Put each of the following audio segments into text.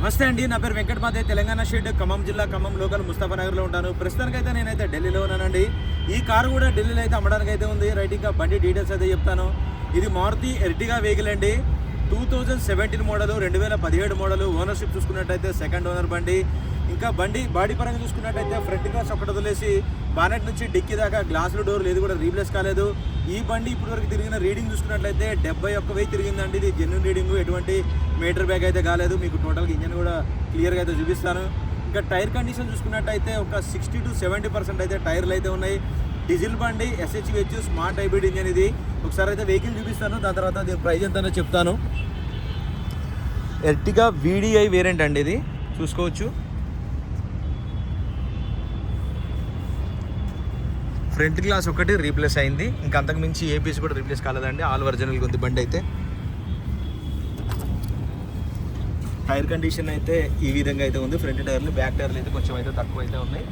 నమస్తే అండి నా పేరు వెంకట మాదే. తెలంగాణ షెడ్ ఖమ్మం జిల్లా ఖమ్మం లోకల్ ముస్తాఫా నగర్లో ఉంటాను ప్రస్తుతానికి అయితే నేనైతే ఢిల్లీలో ఉన్నానండి. ఈ కారు కూడా ఢిల్లీలో అయితే అమ్మడానికి అయితే ఉంది. రైట్ ఇంకా బండి డీటెయిల్స్ అయితే చెప్తాను. ఇది మారుతి ఎర్టిగా వెహికల్ అండి. టూ థౌజండ్ సెవెంటీన్ మోడల్ రెండు వేల పదిహేడు మోడల్ ఓనర్షిప్ చూసుకున్నట్టయితే సెకండ్ ఓనర్ బండి. ఇంకా బండి బాడీ పరంగా చూసుకున్నట్టయితే ఫ్రంట్ గ్లాస్ ఒకటి వదిలేసి బానెట్ నుంచి డిక్కీ దాకా గ్లాసులు డోర్లు ఏది కూడా రీప్లేస్ కాలేదు. ఈ బండి ఇప్పటివరకు తిరిగిన రీడింగ్ చూసుకున్నట్లయితే డెబ్బై ఒక్క వెయ్యి తిరిగిందండి. ఇది జెన్యున్ రీడింగ్. ఎటువంటి మీటర్ బ్యాగ్ అయితే కాలేదు. మీకు టోటల్గా ఇంజన్ కూడా క్లియర్గా అయితే చూపిస్తాను. ఇంకా టైర్ కండిషన్ చూసుకున్నట్టయితే ఒక సిక్స్టీ టు సెవెంటీ పర్సెంట్ అయితే టైర్లు అయితే ఉన్నాయి. డీజిల్ బండి ఎస్హెచ్విహెచ్ స్మార్ట్ హైబ్రిడ్ ఇంజన్ ఇది. ఒకసారి అయితే వెహికల్ చూపిస్తాను. దాని తర్వాత దీని ప్రైజ్ ఎంతనో చెప్తాను. ఎర్టిగా వీడిఐ వేరియంట్ అండి ఇది. చూసుకోవచ్చు. ఫ్రంట్ గ్లాస్ ఒకటి రీప్లేస్ అయింది. ఇంకా అంతకు మించి ఏ పీస్ కూడా రీప్లేస్ కాలేదండి. ఆల్ ఒరిజినల్గా ఉంది బండి అయితే. టైర్ కండిషన్ అయితే ఈ విధంగా అయితే ఉంది. ఫ్రంట్ టైర్లు బ్యాక్ టైర్లు అయితే కొంచెం అయితే తక్కువ అయితే ఉన్నాయి.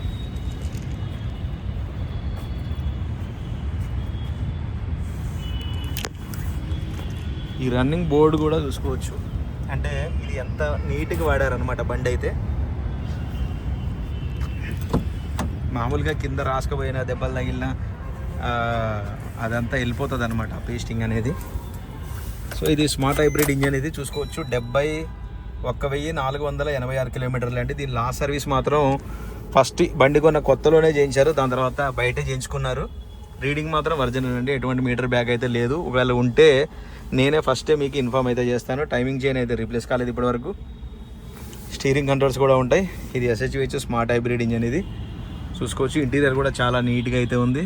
ఈ రన్నింగ్ బోర్డు కూడా చూసుకోవచ్చు. అంటే ఇది ఎంత నీట్గా వాడారనమాట బండి అయితే. మామూలుగా కింద రాసుకుపోయిన దెబ్బలు తగిలిన అదంతా వెళ్ళిపోతుంది అనమాట పేస్టింగ్ అనేది. సో ఇది స్మార్ట్ హైబ్రిడ్ ఇంజన్ ఇది చూసుకోవచ్చు. డెబ్బై ఒక్క వెయ్యి నాలుగు వందల ఎనభై ఆరు కిలోమీటర్లు అంటే దీని లాస్ట్ సర్వీస్ మాత్రం ఫస్ట్ బండి కొన్న కొత్తలోనే చేయించారు దాని తర్వాత బయట చేయించుకున్నారు. రీడింగ్ మాత్రం ఒరిజినల్ అండి ఎటువంటి మీటర్ బ్యాగ్ అయితే లేదు. ఒకవేళ ఉంటే నేనే ఫస్టే మీకు ఇన్ఫామ్ అయితే చేస్తాను. టైమింగ్ చేయని అయితే రీప్లేస్ కాలేదు ఇప్పటివరకు. స్టీరింగ్ కంట్రోల్స్ కూడా ఉంటాయి. ఇది ఎస్హెచ్విహెచ్ స్మార్ట్ హైబ్రిడ్ ఇంజన్ ఇది. చూసుకోవచ్చు. ఇంటీరియర్ కూడా చాలా నీట్గా అయితే ఉంది.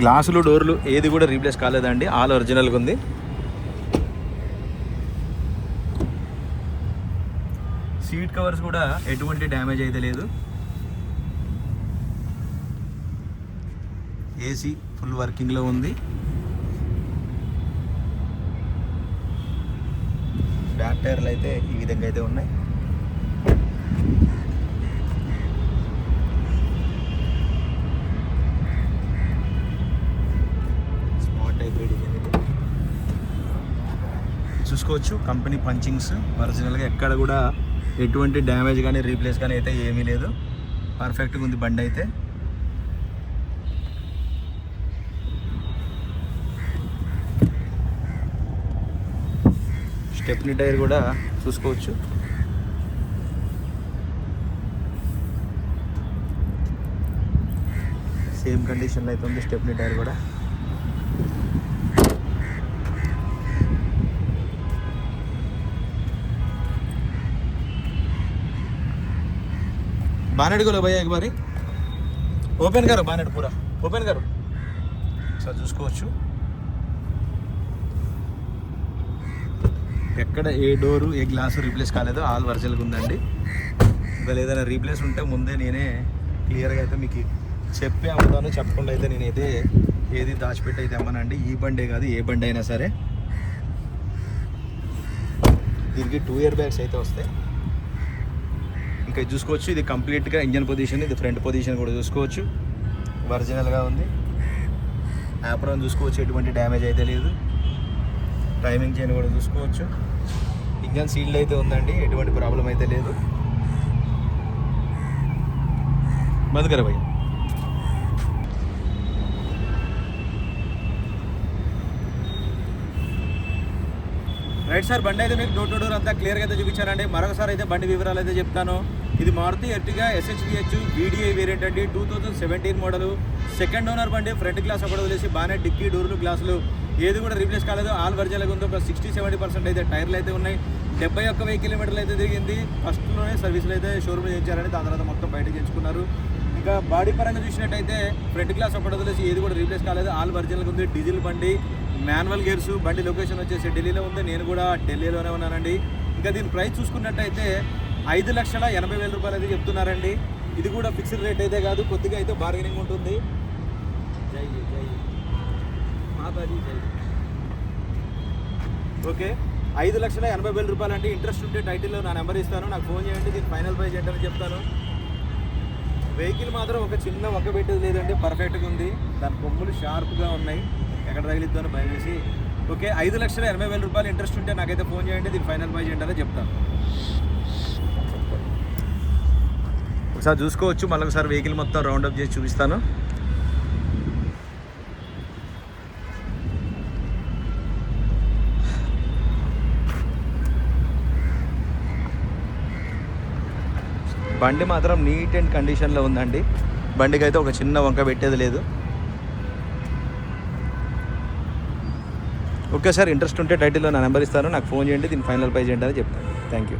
గ్లాసులు డోర్లు ఏది కూడా రీప్లేస్ కాలేదండి. ఆల్ ఒరిజినల్గా ఉంది. సీట్ కవర్స్ కూడా ఎటువంటి డ్యామేజ్ అయితే లేదు. ఏసీ ఫుల్ వర్కింగ్లో ఉంది. బ్యాక్ టైర్లు అయితే ఈ విధంగా అయితే ఉన్నాయి. చూసుకోవచ్చు. కంపెనీ పంచింగ్స్ ఒరిజినల్గా ఎక్కడ కూడా ఎటువంటి డ్యామేజ్ కానీ రీప్లేస్ కానీ అయితే ఏమీ లేదు. పర్ఫెక్ట్గా ఉంది బండి అయితే. స్టెప్నీ టైర్ కూడా చూసుకోవచ్చు. సేమ్ కండిషన్లో అయితే ఉంది స్టెప్నీ టైర్ కూడా. बानेट को लो भैया एक बारी ఓపెన్ గారు బానెట్ పూరా ఓపెన్ గారు సార్ చూసుకోవచ్చు ఎక్కడ ఏ డోరు ఏ గ్లాసు రీప్లేస్ కాలేదో ఆల్ వర్జల్గా ఉందండి ఒకవేళ ఏదైనా రీప్లేస్ ఉంటే ముందే నేనే క్లియర్గా అయితే మీకు చెప్పి అమ్ముతాను చెప్పకుండా అయితే నేనైతే ఏది దాచిపెట్టి అయితే అమ్మనండి ఈ బండే కాదు ఏ బండి అయినా సరే దీనికి టూ ఇయర్ బ్యాగ్స్ అయితే వస్తాయి ఇక్కడ చూసుకోవచ్చు. ఇది కంప్లీట్గా ఇంజన్ పొజిషన్ ఇది ఫ్రంట్ పొజిషన్ కూడా చూసుకోవచ్చు. ఒరిజినల్గా ఉంది. యాప్రాన్ చూసుకోవచ్చు ఎటువంటి డ్యామేజ్ అయితే లేదు. టైమింగ్ చైన్ కూడా చూసుకోవచ్చు. ఇంజన్ సీల్డ్ అయితే ఉందండి ఎటువంటి ప్రాబ్లం అయితే లేదు. మధుకర భయ్ రైట్ సార్ బండి అయితే మీకు డోర్ టు డోర్ అంతా క్లియర్గా అయితే చూపించానండి. మరొకసారి అయితే బండి వివరాలు అయితే చెప్తాను. ఇది మారుతి ఎర్టిగా ఎస్హెచ్డిహెచ్ వీడిఐ వేరియంట్ అండి. Two thousand seventeen model second owner బండి ఫ్రంట్ గ్లాస్ ఒకటి వదిలేసి బాగానే డిక్కీ డోర్లు గ్లాసులు ఏది కూడా రీప్లేస్ కాలేదు. ఆల్ వర్జన్గా ఉంది. ఒక సిక్స్టీ సెవెంటీ పర్సెంట్ అయితే టైర్లు అయితే ఉన్నాయి. డెబ్బై ఒక్క వెయ్యి కిలోమీటర్లు అయితే తిరిగింది. ఫస్ట్లోనే సర్వీసులు అయితే షోరూమ్ చేయించారని దాని తర్వాత మొత్తం బయట చేయించుకున్నారు. ఇంకా బాడీ పరంగా చూసినట్టయితే ఫ్రంట్ గ్లాస్ ఒకటి వదిలేసి ఏది కూడా రీప్లేస్ కాలేదు. ఆల్ ఒరిజినల్గా ఉంది. డీజిల్ బండి. మాన్యువల్ గేర్స్ బండి లొకేషన్ వచ్చేసి ఢిల్లీలో ఉంది. నేను కూడా ఢిల్లీలోనే ఉన్నానండి. ఇంకా దీని ప్రైస్ చూసుకున్నట్టయితే ఐదు లక్షల ఎనభై వేల రూపాయలు అయితే చెప్తున్నారండి. ఇది కూడా ఫిక్స్డ్ రేట్ అయితే కాదు కొద్దిగా అయితే బార్గెనింగ్ ఉంటుంది. జై జై. మాతాజీ జై. ఓకే ఐదు లక్షల ఎనభై వేల రూపాయలు అంటే ఇంట్రెస్ట్ ఉంటే టైటిల్లో నా నెంబర్ ఇస్తాను. నాకు ఫోన్ చేయండి దీని ఫైనల్ ప్రైస్ ఏంటని చెప్తాను. వెహికల్ మాత్రం ఒక చిన్న ఒక్క పెట్టేది లేదండి పర్ఫెక్ట్గా ఉంది. దాని కొమ్ములు షార్ప్గా ఉన్నాయి. ఎక్కడ తగిలిద్దో అని భయం వేసి. ఓకే ఐదు లక్షల ఎనభై వేల రూపాయలు ఇంట్రెస్ట్ ఉంటే నాకైతే ఫోన్ చేయండి దీన్ని ఫైనల్ బై చేయండి చెప్తాను. ఒకసారి చూసుకోవచ్చు మళ్ళీ ఒకసారి వెహికల్ మొత్తం రౌండ్ అప్ చేసి చూపిస్తాను. బండి మాత్రం నీట్ అండ్ కండిషన్లో ఉందండి. బండికి అయితే ఒక చిన్న వంక పెట్టేది లేదు. ఓకే సార్ ఇంట్రెస్ట్ ఉంటే టైటిల్లో నా నెంబర్ ఇస్తాను. నాకు ఫోన్ చేయండి దీన్ని ఫైనల్ పై చేయండి అని చెప్తాను. Thank you